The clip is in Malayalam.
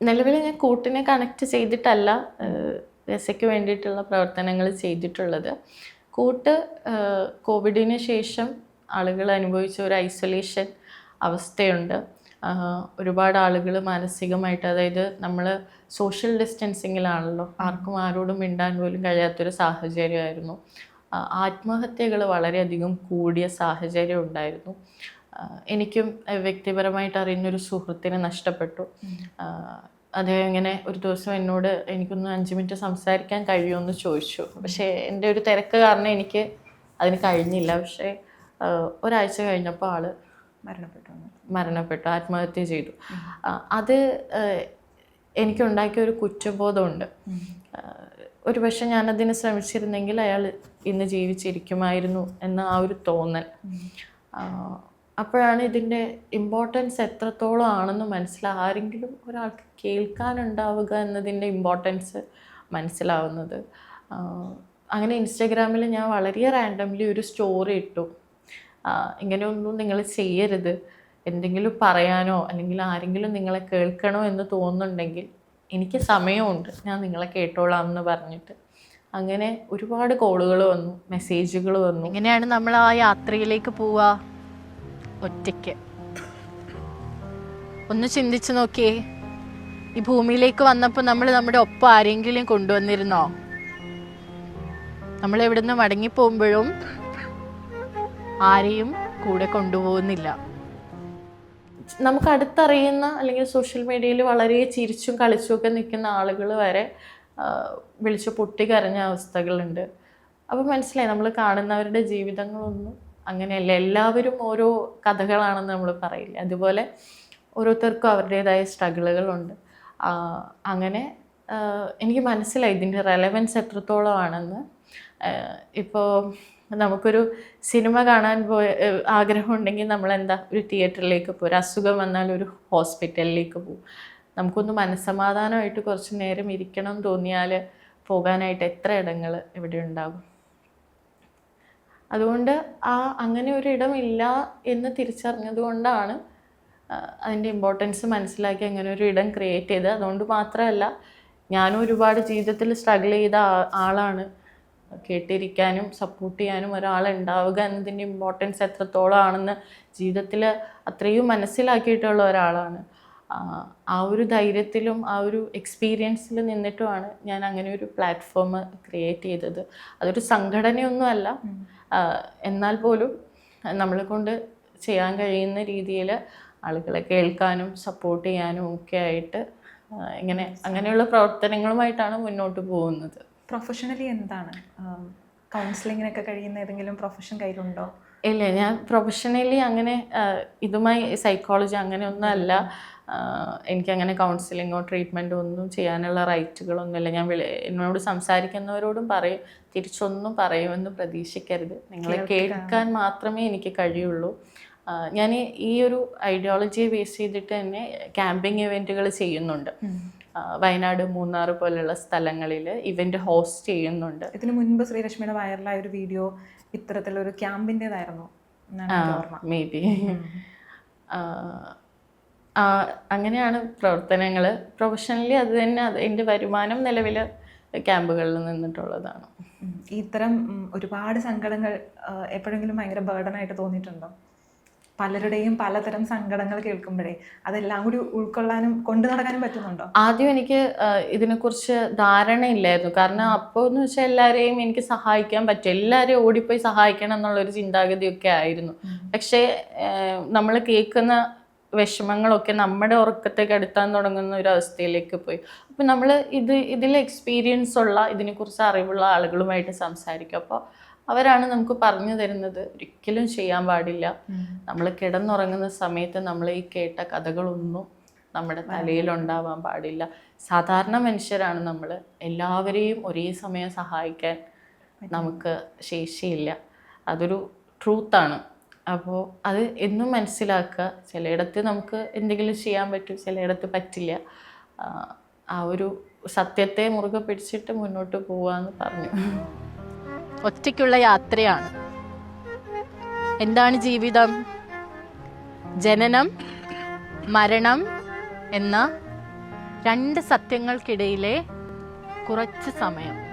നിലവിൽ ഞാൻ കൂട്ടിനെ കണക്ട് ചെയ്തിട്ടല്ല രസയ്ക്ക് വേണ്ടിയിട്ടുള്ള പ്രവർത്തനങ്ങൾ ചെയ്തിട്ടുള്ളത്. കൂട്ട് കോവിഡിന് ശേഷം ആളുകൾ അനുഭവിച്ച ഒരു ഐസൊലേഷൻ അവസ്ഥയുണ്ട്. ഒരുപാട് ആളുകൾ മാനസികമായിട്ട് അതായത് നമ്മൾ സോഷ്യൽ ഡിസ്റ്റൻസിങ്ങിലാണല്ലോ ആർക്കും ആരോടും മിണ്ടാൻ പോലും കഴിയാത്തൊരു സാഹചര്യമായിരുന്നു. ആത്മഹത്യകൾ വളരെയധികം കൂടിയ സാഹചര്യം ഉണ്ടായിരുന്നു. എനിക്കും വ്യക്തിപരമായിട്ട് അറിയുന്നൊരു സുഹൃത്തിനെ നഷ്ടപ്പെട്ടു. അദ്ദേഹം ഇങ്ങനെ ഒരു ദിവസം എന്നോട് എനിക്കൊന്ന് അഞ്ച് മിനിറ്റ് സംസാരിക്കാൻ കഴിയുമെന്ന് ചോദിച്ചു. പക്ഷേ എന്റെ ഒരു തിരക്ക് കാരണം എനിക്ക് അതിന് കഴിഞ്ഞില്ല. പക്ഷേ ഒരാഴ്ച കഴിഞ്ഞപ്പോൾ ആൾ മരണപ്പെട്ടു. മരണപ്പെട്ടു ആത്മഹത്യ ചെയ്തു. അത് എനിക്കുണ്ടാക്കിയ ഒരു കുറ്റബോധമുണ്ട്. ഒരു പക്ഷെ ഞാനതിന് ശ്രമിച്ചിരുന്നെങ്കിൽ അയാൾ ഇന്ന് ജീവിച്ചിരിക്കുമായിരുന്നു എന്ന ആ ഒരു തോന്നൽ. അപ്പോഴാണ് ഇതിന്റെ ഇമ്പോർട്ടൻസ് എത്രത്തോളം ആണെന്ന് മനസ്സിലാ ആരെങ്കിലും ഒരാൾക്ക് കേൾക്കാനുണ്ടാവുക എന്നതിന്റെ ഇമ്പോർട്ടൻസ് മനസ്സിലാവുന്നത്. അങ്ങനെ ഇൻസ്റ്റഗ്രാമിൽ ഞാൻ വളരെ റാൻഡംലി ഒരു സ്റ്റോറി ഇട്ടു. ഇങ്ങനെയൊന്നും നിങ്ങൾ ചെയ്യരുത്. എന്തെങ്കിലും പറയാനോ അല്ലെങ്കിൽ ആരെങ്കിലും നിങ്ങളെ കേൾക്കണോ എന്ന് തോന്നുന്നുണ്ടെങ്കിൽ എനിക്ക് സമയമുണ്ട്. ഞാൻ നിങ്ങളെ കേട്ടോളാം എന്ന് പറഞ്ഞിട്ട്. അങ്ങനെ ഒരുപാട് കോളുകൾ വന്നു മെസ്സേജുകൾ വന്നു. ഇങ്ങനെയാണ് നമ്മൾ ആ യാത്രയിലേക്ക് പോവുക? ഒറ്റയ്ക്ക്. ഒന്ന് ചിന്തിച്ചു നോക്കിയേ ഈ ഭൂമിയിലേക്ക് വന്നപ്പോൾ നമ്മൾ നമ്മുടെ ഒപ്പം ആരെങ്കിലും കൊണ്ടുവന്നിരുന്നോ? നമ്മൾ എവിടുന്ന് മടങ്ങി പോകുമ്പോഴും ആരെയും കൂടെ കൊണ്ടുപോകുന്നില്ല. നമുക്ക് അടുത്തറിയുന്ന അല്ലെങ്കിൽ സോഷ്യൽ മീഡിയയിൽ വളരെ ചിരിച്ചും കളിച്ചും ഒക്കെ നിൽക്കുന്ന ആളുകൾ വരെ വിളിച്ച് പൊട്ടി കരഞ്ഞ അവസ്ഥകളുണ്ട്. അപ്പോൾ മനസ്സിലായി നമ്മൾ കാണുന്നവരുടെ ജീവിതങ്ങളൊന്നും അങ്ങനെയല്ല എല്ലാവരും ഓരോ കഥകളാണെന്ന് നമ്മൾ പറയില്ല. അതുപോലെ ഓരോരുത്തർക്കും അവരുടേതായ സ്ട്രഗിളുകളുണ്ട്. അങ്ങനെ എനിക്ക് മനസ്സിലായി ഇതിന്റെ റെലവൻസ് എത്രത്തോളമാണെന്ന്. ഇപ്പോൾ നമുക്കൊരു സിനിമ കാണാൻ പോയ ആഗ്രഹമുണ്ടെങ്കിൽ എന്താ ഒരു തിയേറ്ററിലേക്ക് പോകും ഒരു അസുഖം വന്നാൽ ഒരു ഹോസ്പിറ്റലിലേക്ക് പോകും നമുക്കൊന്ന് മനസ്സമാധാനമായിട്ട് കുറച്ച് നേരം ഇരിക്കണം എന്ന് തോന്നിയാൽ പോകാനായിട്ട് എത്ര ഇടങ്ങൾ ഇവിടെ ഉണ്ടാകും? അതുകൊണ്ട് ആ അങ്ങനെ ഒരു ഇടമില്ല എന്ന് തിരിച്ചറിഞ്ഞത് കൊണ്ടാണ് അതിന്റെ ഇമ്പോർട്ടൻസ് മനസ്സിലാക്കി അങ്ങനെ ഒരു ഇടം ക്രിയേറ്റ് ചെയ്തത്. അതുകൊണ്ട് മാത്രമല്ല ഞാനും ഒരുപാട് ജീവിതത്തിൽ സ്ട്രഗിൾ ചെയ്ത ആളാണ്. കേട്ടിരിക്കാനും സപ്പോർട്ട് ചെയ്യാനും ഒരാളുണ്ടാവുക എന്നതിന്റെ ഇമ്പോർട്ടൻസ് എത്രത്തോളം ആണെന്ന് ജീവിതത്തിൽ അത്രയും മനസ്സിലാക്കിയിട്ടുള്ള ഒരാളാണ്. ആ, ഒരു ധൈര്യത്തിലും ആ ഒരു എക്സ്പീരിയൻസിൽ നിന്നിട്ടുമാണ് ഞാൻ അങ്ങനെ ഒരു പ്ലാറ്റ്ഫോം ക്രിയേറ്റ് ചെയ്തത്. അതൊരു സംഘടനയൊന്നുമല്ല. എന്നാൽ പോലും നമ്മളെ കൊണ്ട് ചെയ്യാൻ കഴിയുന്ന രീതിയിൽ ആളുകളെ കേൾക്കാനും സപ്പോർട്ട് ചെയ്യാനും ഒക്കെ ആയിട്ട് ഇങ്ങനെ അങ്ങനെയുള്ള പ്രവർത്തനങ്ങളുമായിട്ടാണ് മുന്നോട്ട് പോകുന്നത്. പ്രൊഫഷണലി എന്താണ്? കൗൺസിലിങ്ങിനൊക്കെ കഴിയുന്ന ഏതെങ്കിലും പ്രൊഫഷൻ കയ്യിലുണ്ടോ? ഇല്ല ഞാൻ പ്രൊഫഷണലി അങ്ങനെ ഇതുമായി സൈക്കോളജി അങ്ങനെയൊന്നും അല്ല എനിക്കങ്ങനെ കൗൺസിലിങ്ങോ ട്രീറ്റ്മെന്റോ ഒന്നും ചെയ്യാനുള്ള റൈറ്റുകളൊന്നുമില്ല ഞാൻ വിളി എന്നോട് സംസാരിക്കുന്നവരോടും പറയും തിരിച്ചൊന്നും പറയുമെന്ന് പ്രതീക്ഷിക്കരുത്. നിങ്ങളെ കേൾക്കാൻ മാത്രമേ എനിക്ക് കഴിയുള്ളൂ. ഞാൻ ഈ- ഒരു ഐഡിയോളജിയെ ബേസ് ചെയ്തിട്ട് തന്നെ ക്യാമ്പിങ് ഇവന്റുകൾ ചെയ്യുന്നുണ്ട്. വയനാട് മൂന്നാർ പോലുള്ള സ്ഥലങ്ങളിൽ ഇവന്റ് ഹോസ്റ്റ് ചെയ്യുന്നുണ്ട്. ഇതിനു മുൻപ് ശ്രീലക്ഷ്മിയുടെ വൈറലായ ഒരു വീഡിയോ ഇത്തരത്തിലൊരു ക്യാമ്പിന്റെതായിരുന്നു മേ ബി. അങ്ങനെയാണ് പ്രവർത്തനങ്ങൾ പ്രൊഫഷണലി അത് തന്നെ അത് എന്റെ വരുമാനം നിലവിൽ ക്യാമ്പുകളിൽ നിന്നിട്ടുള്ളതാണ്. ഇത്തരം ഒരുപാട് സങ്കടങ്ങൾ എപ്പോഴെങ്കിലും ഭയങ്കര ബേർഡനായിട്ട് തോന്നിയിട്ടുണ്ടോ? പലരുടെയും പലതരം സങ്കടങ്ങൾ കേൾക്കുമ്പോഴേ അതെല്ലാം കൂടി ഉൾക്കൊള്ളാനും കൊണ്ടു നടക്കാനും പറ്റുന്നുണ്ടോ? ആദ്യം എനിക്ക് ഇതിനെക്കുറിച്ച് ധാരണയില്ലായിരുന്നു. കാരണം അപ്പോൾ എന്ന് വെച്ചാൽ എല്ലാവരെയും എനിക്ക് സഹായിക്കാൻ പറ്റും. എല്ലാവരെയും ഓടിപ്പോയി സഹായിക്കണം എന്നുള്ളൊരു ചിന്താഗതിയൊക്കെ ആയിരുന്നു. പക്ഷേ നമ്മൾ കേൾക്കുന്ന വിഷമങ്ങളൊക്കെ നമ്മുടെ ഉറക്കത്തേക്ക് കെടുത്താൻ തുടങ്ങുന്ന ഒരു അവസ്ഥയിലേക്ക് പോയി. അപ്പം നമ്മൾ ഇത് ഇതിൽ എക്സ്പീരിയൻസ് ഉള്ള ഇതിനെക്കുറിച്ച് അറിവുള്ള ആളുകളുമായിട്ട് സംസാരിക്കും. അപ്പോൾ അവരാണ് നമുക്ക് പറഞ്ഞു തരുന്നത്. ഒരിക്കലും ചെയ്യാൻ പാടില്ല. നമ്മൾ കിടന്നുറങ്ങുന്ന സമയത്ത് നമ്മൾ ഈ കേട്ട കഥകളൊന്നും നമ്മുടെ തലയിൽ ഉണ്ടാവാൻ പാടില്ല. സാധാരണ മനുഷ്യരാണ് നമ്മൾ. എല്ലാവരെയും ഒരേ സമയം സഹായിക്കാൻ നമുക്ക് ശേഷിയില്ല. അതൊരു ട്രൂത്താണ് അപ്പോൾ അത് എന്നും മനസ്സിലാക്കുക. ചിലയിടത്ത് നമുക്ക് എന്തെങ്കിലും ചെയ്യാൻ പറ്റും. ചിലയിടത്ത് പറ്റില്ല. ആ, ആ ഒരു സത്യത്തെ മുറുകെ പിടിച്ചിട്ട് മുന്നോട്ട് പോവാന്ന് പറഞ്ഞു. ഒറ്റയ്ക്കുള്ള യാത്രയാണ്. എന്താണ് ജീവിതം? ജനനം മരണം എന്ന രണ്ട് സത്യങ്ങൾക്കിടയിലെ കുറച്ച് സമയം.